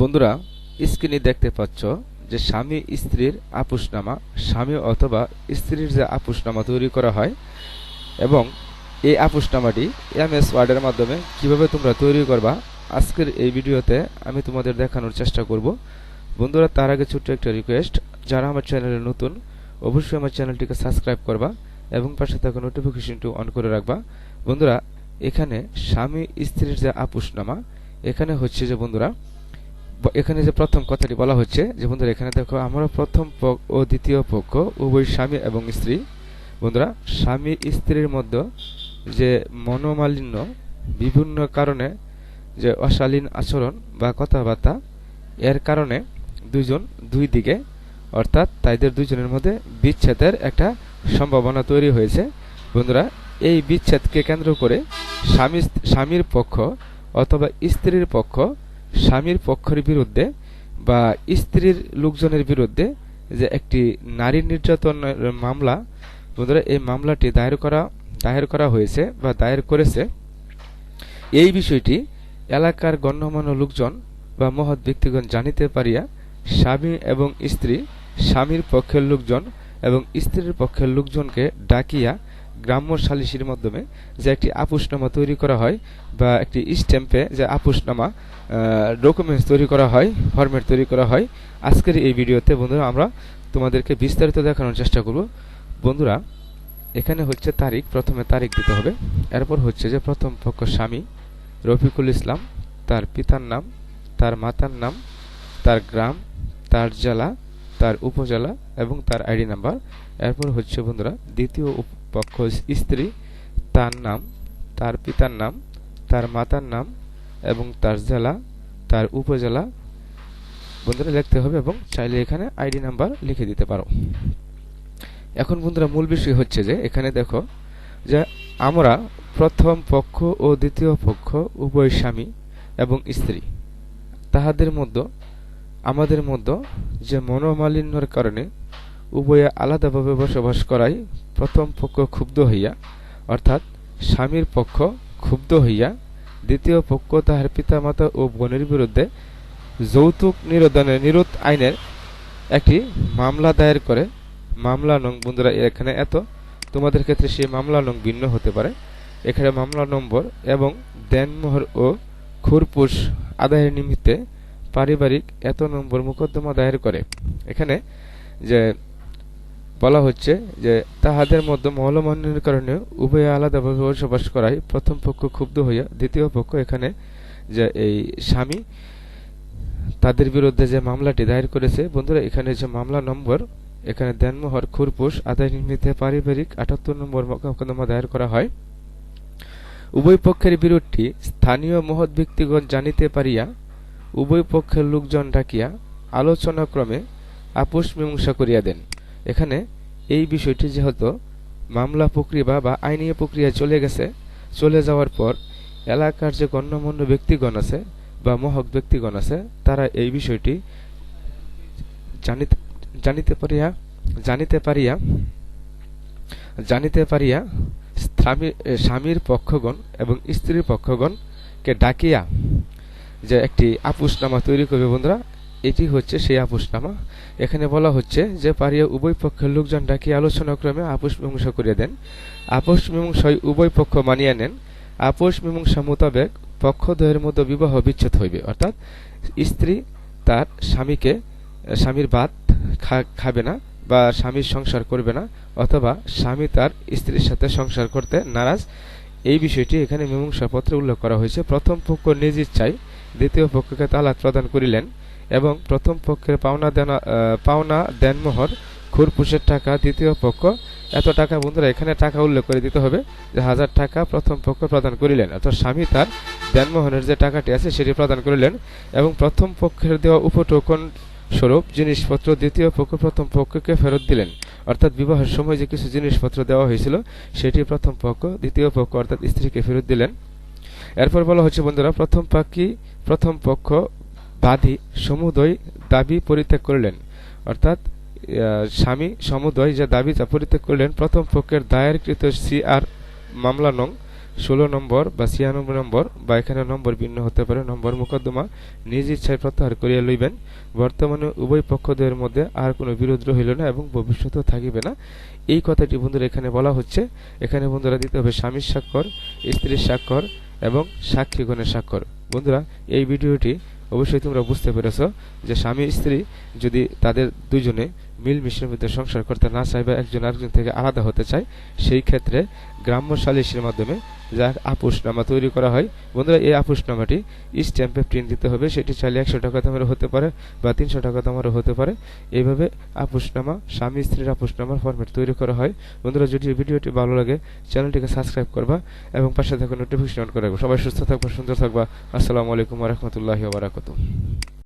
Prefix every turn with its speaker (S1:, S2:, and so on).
S1: বন্ধুরা, স্ক্রিনে দেখতে পাচ্ছ যে স্বামী স্ত্রীর আপুসনামা স্বামী অথবা স্ত্রীর যে আপুসনামা তৈরি করা হয় এবং এই আপুসনামাটি এম এস ওয়ার্ডের মাধ্যমে কীভাবে তোমরা তৈরি করবা, আজকের এই ভিডিওতে আমি তোমাদের দেখানোর চেষ্টা করব। বন্ধুরা, তার আগে ছোট্ট একটা রিকোয়েস্ট যারা আমার চ্যানেলে নতুন, অবশ্যই আমার চ্যানেলটিকে সাবস্ক্রাইব করবা এবং পাশে থাকা নোটিফিকেশনটি অন করে রাখবা। বন্ধুরা, এখানে স্বামী স্ত্রীর যে আপুসনামা এখানে হচ্ছে যে বন্ধুরা এখানে যে প্রথম কথাটি বলা হচ্ছে, যে বন্ধুরা, এখানে দেখো, আমরা প্রথম পক্ষ ও দ্বিতীয় পক্ষ, উভয় স্বামী এবং স্ত্রী। বন্ধুরা, স্বামী স্ত্রীর মধ্যে যে মনোমালিন্য, বিভিন্ন কারণে যে অশালীন আচরণ বা কথাবার্তা, এর কারণে দুজন দুই দিকে, অর্থাৎ তাদের দুজনের মধ্যে বিচ্ছেদের একটা সম্ভাবনা তৈরি হয়েছে। বন্ধুরা, এই বিচ্ছেদকে কেন্দ্র করে স্বামী স্বামীর পক্ষ অথবা স্ত্রীর পক্ষ স্বামীর পক্ষের বিরুদ্ধে বা স্ত্রীর লোকজনের বিরুদ্ধে যে একটি নারী নির্যাতনের মামলা, বন্ধুরা, এই মামলাটি দায়ের করা দায়ের করা হয়েছে বা দায়ের করেছে। এই বিষয়টি এলাকার গণ্যমান্য লোকজন বা মহৎ ব্যক্তিগণ জানিতে পারিয়া স্বামী এবং স্ত্রী, স্বামীর পক্ষের লোকজন এবং স্ত্রীর পক্ষের লোকজনকে ডাকিয়া গ্রাম্য সালিসির মাধ্যমে যে একটি আপুসনামা তৈরি করা হয় বা একটি স্ট্যাম্পে যে আপুসনামা ডকুমেন্টস তৈরি করা হয়, ফরম্যাট তৈরি করা হয়, আজকের এই ভিডিওতে বন্ধুরা আমরা তোমাদেরকে বিস্তারিত দেখানোর চেষ্টা করব। বন্ধুরা, এখানে হচ্ছে তারিখ, প্রথমে তারিখ দিতে হবে। এরপর হচ্ছে যে প্রথম পক্ষ স্বামী, রফিকুল ইসলাম, তার পিতার নাম, তার মাতার নাম, তার গ্রাম, তার জেলা, তার উপজেলা এবং তার আইডি নাম্বার। এরপর হচ্ছে বন্ধুরা, দ্বিতীয় পক্ষ স্ত্রী, তার নাম, তার পিতার নাম, তার মাতার নাম এবং তার জেলা, তার উপজেলা। বন্ধুরা লিখতে হবে এবং চাইলে এখানে আইডি নাম্বার লিখে দিতে পারো। এখন বন্ধুরা মূল বিষয় হচ্ছে যে, এখানে দেখো যে আমরা প্রথম পক্ষ ও দ্বিতীয় পক্ষ উভয় স্বামী এবং স্ত্রী। তাহাদের মধ্যে, আমাদের মধ্যে যে মনোমালিন্যর কারণে উভয়ে আলাদাভাবে বসবাস করায় প্রথম পক্ষ ক্ষুব্ধ হইয়া, অর্থাৎ স্বামীর পক্ষ ক্ষুব্ধ হইয়া, দ্বিতীয় পক্ষ তাহার পিতামাতা ও বোনের বিরুদ্ধে যৌতুক নিরোধনের নিরোধ আইনের একটি মামলা দায়ের করে। মামলা নং, বন্ধুরা, এখানে এত। তোমাদের ক্ষেত্রে সেই মামলা নং ভিন্ন হতে পারে। এখানে মামলা নম্বর এবং দেনমোহর ও খুরপুষ আদায়ের নিমিত্তে পারিবারিক এত নম্বর মোকদ্দমা দায়ের করে। এখানে যে বলা হচ্ছে যে তাহাদের মধ্যে মহলমান্যের কারণে উভয়ে আলাদাভাবে বসবাস করায় প্রথম পক্ষ ক্ষুব্ধ হইয়া দ্বিতীয় পক্ষ এখানে যে এই স্বামী, তাদের বিরুদ্ধে যে মামলাটি দায়ের করেছে, বন্ধুরা, এখানে যে মামলা নম্বর, এখানে দেনমোহর খুরপুষ আদায় নিমিত্তে পারিবারিক আটাত্তর নম্বর মোকদ্দমা দায়ের করা হয়। উভয় পক্ষের বিরোধটি স্থানীয় মহৎ ব্যক্তিগণ জানিতে পারিয়া উভয় পক্ষের লোকজন ডাকিয়া আলোচনাক্রমে আপোষ মীমাংসা করিয়া দেন। এখানে এই বিষয়টি যেহেতু মামলা প্রক্রিয়া বা আইনি প্রক্রিয়া চলে গেছে, চলে যাওয়ার পর এলাকার যে গণ্যমান্য ব্যক্তিগণ আছে বা মহৎ ব্যক্তিগণ আছে, তারা এই বিষয়টি জানিতে পারিয়া জানিতে পারিয়া জানিতে পারিয়া স্বামী স্বামীর পক্ষগণ এবং স্ত্রীর পক্ষগণকে ডাকিয়া যে একটি আপুসনামা তৈরি করবে বন্ধুরা এটি হচ্ছে সেই আপুসনামা। এখানে বলা হচ্ছে যে, পারিয়া উভয় পক্ষের লোকজন ডাকিয়া আলোচনাক্রমে আপোষ মীমাংসা করিয়া দেন। আপোষ মীমাংসায় উভয় পক্ষ মানিয়ে নেন। আপোষ মীমাংসা মোতাবেক পক্ষদ্বয়ের মধ্যে বিবাহ বিচ্ছেদ হইবে। অর্থাৎ স্ত্রী তার স্বামীকে, স্বামীর ভাত খাবে না বা স্বামীর সংসার করবে না, অথবা স্বামী তার স্ত্রীর সাথে সংসার করতে নারাজ। এই বিষয়টি এখানে মীমাংসা পত্রে উল্লেখ করা হয়েছে। প্রথম পক্ষ নিজ ইচ্ছায় দ্বিতীয় পক্ষকে তালাক প্রদান করিলেন। এবং প্রথম পক্ষের পাওনা পাওনা দেনমোহর খুরপুষের টাকা, দ্বিতীয় পক্ষ, এত টাকা বন্ধুরা, এখানে টাকা উল্লেখ করে দিতে হবে যে হাজার টাকা প্রথম পক্ষ প্রদান করিলেন। অর্থাৎ স্বামী তার দেনমোহনের যে টাকাটি আছে সেটি প্রদান করিলেন এবং প্রথম পক্ষের দেওয়া উপটোকন স্বরূপ জিনিসপত্র, দ্বিতীয় পক্ষ প্রথম পক্ষকে ফেরত দিলেন। অর্থাৎ বিবাহের সময় যে কিছু জিনিসপত্র দেওয়া হয়েছিল, সেটি প্রথম পক্ষ, দ্বিতীয় পক্ষ অর্থাৎ স্ত্রীকে ফেরত দিলেন। এরপর বলা হচ্ছে বন্ধুরা, প্রথম পাখি প্রথম পক্ষ বাদী সমুদয় দাবি পরিত্যাগ করলেন। অর্থাৎ স্বামী সমুদয় যে দাবি যা পরিত্যাগ করলেন, প্রথম পক্ষের দায়েরকৃত সি আর মামলা নং ষোলো নম্বর বা ছিয়ানব্বই নম্বর বা এখানে নম্বর ভিন্ন হতে পারে, নম্বর মোকদ্দমা নিজ ইচ্ছায় প্রত্যাহার করিয়া লইবেন। বর্তমানে উভয় পক্ষদের মধ্যে আর কোনো বিরোধ রহিল না এবং ভবিষ্যতেও থাকিবে না। এই কথাটি বন্ধুরা এখানে বলা হচ্ছে। এখানে বন্ধুরা দিতে হবে স্বামীর স্বাক্ষর, স্ত্রীর স্বাক্ষর এবং সাক্ষীগণের স্বাক্ষর। বন্ধুরা, এই ভিডিওটি অবশ্যই তোমরা বুঝতে পেরেছ যে স্বামী স্ত্রী যদি তাদের দুজনে মিলমিশের মধ্যে সংসার করতে না চায় বা একজন আরেকজন থেকে আলাদা হতে চায়, সেই ক্ষেত্রে গ্রাম্য সালিসের মাধ্যমে যা আপোষনামা তৈরি করা হয়, বন্ধুরা, এই আপোষনামাটি স্ট্যাম্পে প্রিন্ট দিতে হবে, সেটি চাইলে একশো টাকা দামেরও হতে পারে বা তিনশো টাকা দামেরও হতে পারে। এইভাবে আপোষনামা স্বামী স্ত্রীর আপোষনামার ফরম্যাট তৈরি করা হয়। বন্ধুরা, যদি ভিডিওটি ভালো লাগে, চ্যানেলটিকে সাবস্ক্রাইব করবা এবং পাশে থাকা নোটিফিকেশন অন করে রাখব। সবাই সুস্থ থাকবা, সুন্দর থাকবা। আসসালামু আলাইকুম রহমতুল্লাহি বারাকাতুহ।